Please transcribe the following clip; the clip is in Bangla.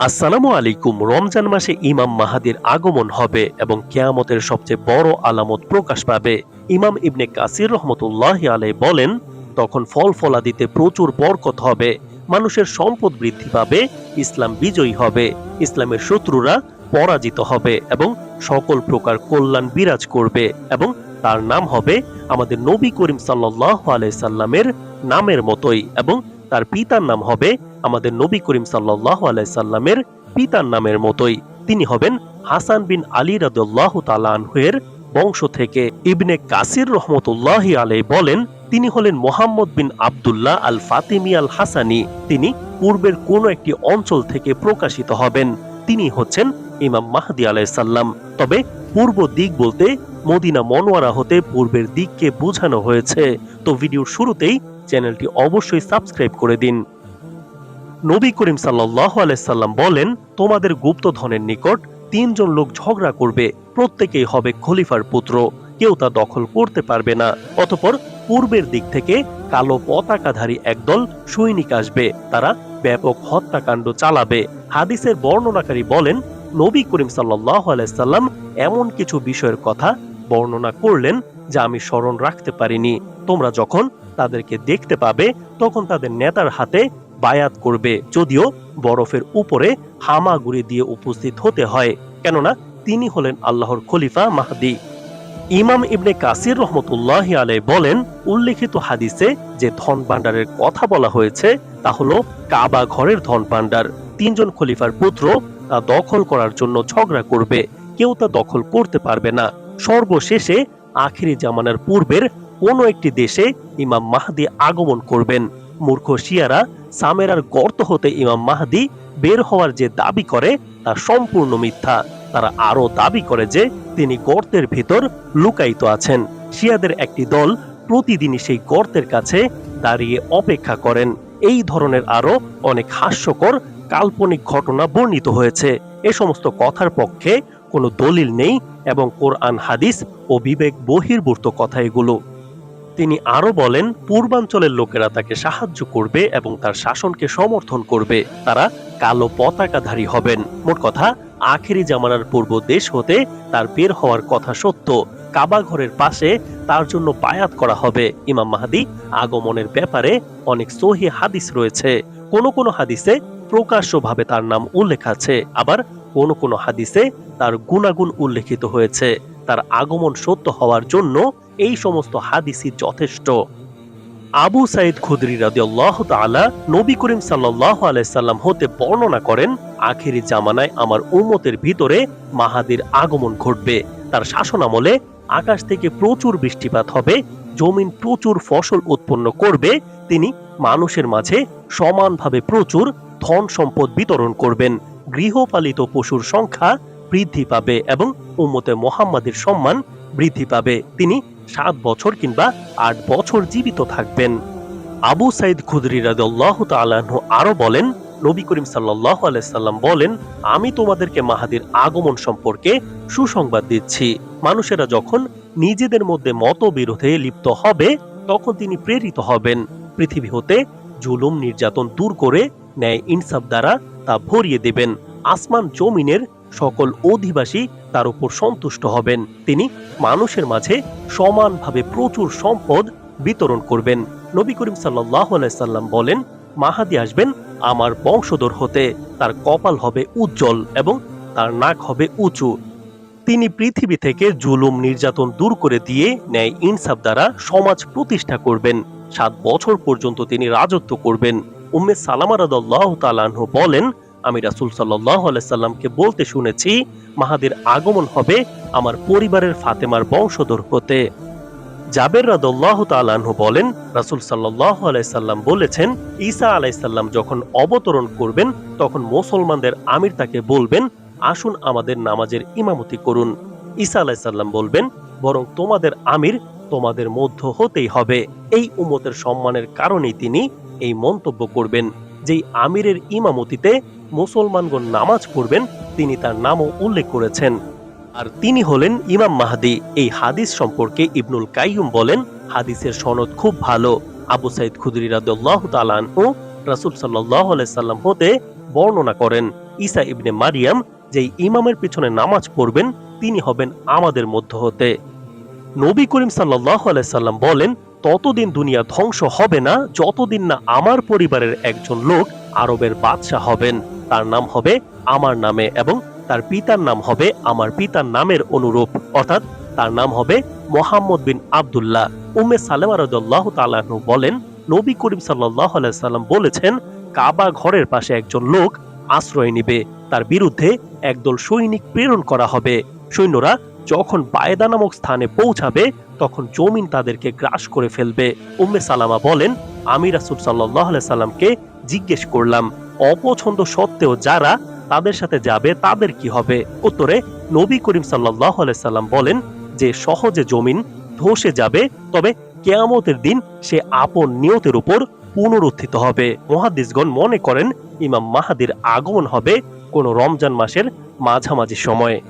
আসসালামু আলাইকুম। রমজান মাসে ইমাম মাহাদির আগমন হবে এবং কেয়ামতের সবচেয়ে বড় আলামত প্রকাশ পাবে। ইমাম ইবনে কাসির রহমতুল্লাহ আলাই বলেন, তখন ফল ফলাদিতে প্রচুর বরকত হবে, মানুষের সম্পদ বৃদ্ধি পাবে, ইসলাম বিজয়ী হবে, ইসলামের শত্রুরা পরাজিত হবে এবং সকল প্রকার কল্যাণ বিরাজ করবে এবং তার নাম হবে আমাদের নবী করিম সাল্লাহ আলাইসাল্লামের নামের মতোই এবং তার পিতার নাম হবে আমাদের নবী করিম সাল্লাহ আলাইসাল্লামের পিতার নামের মতোই। তিনি হবেন হাসান বিন আলী রাদুল্লাহ তালানহের বংশ থেকে। ইবনে কাসির রহমতুল্লাহ আলাই বলেন, তিনি হলেন মোহাম্মদ বিন আবদুল্লাহ আল ফাতিমি আল হাসানি তিনি পূর্বের কোন একটি অঞ্চল থেকে প্রকাশিত হবেন। তিনি হচ্ছেন ইমাম মাহদি আলাইসাল্লাম তবে পূর্ব দিক বলতে মদিনা মনোয়ারা হতে পূর্বের দিককে বোঝানো হয়েছে। তো ভিডিওর শুরুতেই চ্যানেলটি অবশ্যই সাবস্ক্রাইব করে দিন। নবী করিম সাল্লাহ আলাইসাল্লাম বলেন, তোমাদের গুপ্তধনের নিকট তিনজন লোক ঝগড়া করবে, প্রত্যেকেই হবে খলিফার পুত্র, কেউ তা দখল করতে পারবে না। অতপর পূর্বের দিক থেকে কালো পতাকাধারী একদল সৈনিক আসবে, তারা ব্যাপক হত্যাকাণ্ড চালাবে। হাদিসের বর্ণনাকারী বলেন, নবী করিম সাল্লাহ আলাইসাল্লাম এমন কিছু বিষয়ের কথা বর্ণনা করলেন যা আমি স্মরণ রাখতে পারিনি। তোমরা যখন তাদেরকে দেখতে পাবে, তখন তাদের নেতার হাতে বায়াত করবে। যদিও বরফের উপরে হামাগুড়ি দিয়ে উপস্থিত হতে হয়, কেননা তিনি হলেন আল্লাহর খলিফা মাহদি। ইমাম ইবনে কাসির রহমতুল্লাহ আলাই বলেন, উল্লেখিত হাদিসে যে ধন ভাণ্ডারের কথা বলা হয়েছে, তা হলো কাবা ঘরের ধন ভাণ্ডার তিনজন খলিফার পুত্র তা দখল করার জন্য ঝগড়া করবে। কেউ তা দখল করতে পারবে না। সর্বশেষে আখিরি জামানার পূর্বের কোনো একটি দেশে ইমাম মাহদি আগমন করবেন। মূর্খ শিয়ারা সামেরার গর্ত হতে ইমাম মাহদি বের হওয়ার যে দাবি করে, তা সম্পূর্ণ মিথ্যা। তারা আরও দাবি করে যে, তিনি গর্তের ভেতর লুকায়িত আছেন। শিয়াদের একটি দল প্রতিদিনই সেই গর্তের কাছে দাঁড়িয়ে অপেক্ষা করেন। এই ধরনের আরও অনেক হাস্যকর কাল্পনিক ঘটনা বর্ণিত হয়েছে। এ সমস্ত কথার পক্ষে কোনো দলিল নেই এবং কোরআন, হাদিস ও বিবেক বহির্ভূত কথা এগুলো। তিনি আরও বলেন, পূর্বাঞ্চলের লোকেরা তাকে সাহায্য করবে এবং তার শাসনকে সমর্থন করবে। তারা কালো পতাকাধারী হবেন। মোট কথা, আখেরি জামানার পূর্ব দেশ হতে তার বের হওয়ার কথা সত্য। কাবা ঘরের পাশে তার জন্য বায়াত করা হবে। ইমাম মাহাদি আগমনের ব্যাপারে অনেক সহি হাদিস রয়েছে। কোনো কোনো হাদিসে প্রকাশ্যভাবে তার নাম উল্লেখ আছে। আবার কোন কোন হাদিসে তার গুণাগুণ উল্লেখিত হয়েছে। তার আগমন সত্য হওয়ার জন্য এই সমস্ত হাদিসই যথেষ্ট। আবু সাইদ খুদরি রাদিয়াল্লাহ তাআলা নবী করিম সাল্লাল্লাহু আলাইহি সাল্লাম হতে বর্ণনা করেন, আখেরি জামানায় আমার উম্মতের ভিতরে মাহাদির আগমন ঘটবে। তার শাসনামলে আকাশ থেকে প্রচুর বৃষ্টিপাত হবে, জমিন প্রচুর ফসল উৎপন্ন করবে, তিনি মানুষের মাঝে সমানভাবে প্রচুর ধন সম্পদ বিতরণ করবেন। গৃহপালিত পশুর সংখ্যা বৃদ্ধি পাবে এবং উম্মতে মোহাম্মদের সম্মান বৃদ্ধি পাবে। তিনি সাত বছর কিংবা আট বছর জীবিত থাকবেন। আবু সাইদ খুদরি রাদিয়াল্লাহু তাআলাহু আরও বলেন, নবী করিম সাল্লাহ আলাইসাল্লাম বলেন, আমি তোমাদেরকে মাহাদির আগমন সম্পর্কে সুসংবাদ দিচ্ছি। মানুষেরা যখন নিজেদের মধ্যে মতবিরোধে লিপ্ত হবে, তখন তিনি প্রেরিত হবেন। পৃথিবী হতে জুলুম নির্যাতন দূর করে ন্যায় ইনসাফ দ্বারা তা ভরিয়ে দেবেন। আসমান জমিনের সকল অধিবাসী তার উপর সন্তুষ্ট হবেন। তিনি মানুষের মাঝে সমানভাবে প্রচুর সম্পদ বিতরণ করবেন। নবী করিম সাল্লাহ সাল্লাম বলেন, মাহাদি আসবেন আমার বংশধর হতে। তার কপাল হবে উজ্জ্বল এবং তার নাক হবে উঁচু। তিনি পৃথিবী থেকে জুলুম, নির্যাতন দূর করে দিয়ে ন্যায় ইনসাফ দ্বারা সমাজ প্রতিষ্ঠা করবেন। সাত বছর পর্যন্ত তিনি রাজত্ব করবেন। উম্মে সালামা রাদল্লাহ তালাহ বলেন, আমি রাসুল সাল্লাহ আলাইসাল্লামকে বলতে শুনেছি, মাহাদির আগমন হবে আমার পরিবারের ফাতেমার বংশধর হতে। জাবের রাদল্লাহ তালাহ বলেন, রাসুল সাল্লাহ আলাইসাল্লাম বলেছেন, ঈসা আলাইসাল্লাম যখন অবতরণ করবেন, তখন মুসলমানদের আমির তাকে বলবেন, আসুন আমাদের নামাজের ইমামতি করুন। ঈসা আলাইসাল্লাম বলবেন, বরং তোমাদের আমির তোমাদের মধ্য হতেই হবে। এই উমতের সম্মানের কারণেই তিনি এই মন্তব্য করবেন যেই আমিরের ইমামতিতে মুসলমানগণ নামাজ পড়বেন, তিনি তার নামও উল্লেখ করেছেন। আর তিনি হলেন ইমাম মাহাদি। এই হাদিস সম্পর্কে ইবনুল কাইয়ুম বলেন, হাদিসের সনদ খুব ভালো। আবু সাইদ খুদরি তাআলা আনহু রাসূল সাল্লাল্লাহু সাল্লাম হতে বর্ণনা করেন, ঈসা ইবনে মারিয়াম যেই ইমামের পিছনে নামাজ পড়বেন, তিনি হবেন আমাদের মধ্য হতে। নবী করিম সাল্লাহ সাল্লাম বলেন ততদিন দুনিয়া ধ্বংস হবে না, যতদিন না আমার পরিবারের একজন লোক আরবের বাদশাহ হবেন। তার নাম হবে আমার নামে এবং তার পিতার নাম হবে আমার পিতার নামের অনুরূপ। অর্থাৎ তার নাম হবে মোহাম্মদ বিন আবদুল্লাহ। উম্মে সালেমা রাদিয়াল্লাহু তাআলা বলেন, নবী করিম সাল্লাহ সাল্লাম বলেছেন, কাবা ঘরের পাশে একজন লোক আশ্রয় নিবে, তার বিরুদ্ধে একদল সৈনিক প্রেরণ করা হবে। সৈন্যরা যখন বায়দা নামক স্থানে পৌঁছাবে, তখন জমিন তাদেরকে গ্রাস করে ফেলবে। উম্মে সালামা বলেন, আমি রাসুল সাল্লাহ সাল্লামকে জিজ্ঞেস করলাম, অপছন্দ সত্ত্বেও যারা তাদের সাথে যাবে, তাদের কি হবে? উত্তরে, নবী করিম সাল্লাহ সাল্লাম বলেন যে, সহজে জমিন ধসে যাবে, তবে কেয়ামতের দিন সে আপন নিয়তের উপর পুনরুত্থিত হবে। মহাদিসগণ মনে করেন, ইমাম মাহাদির আগমন হবে কোনো রমজান মাসের মাঝামাঝি সময়ে।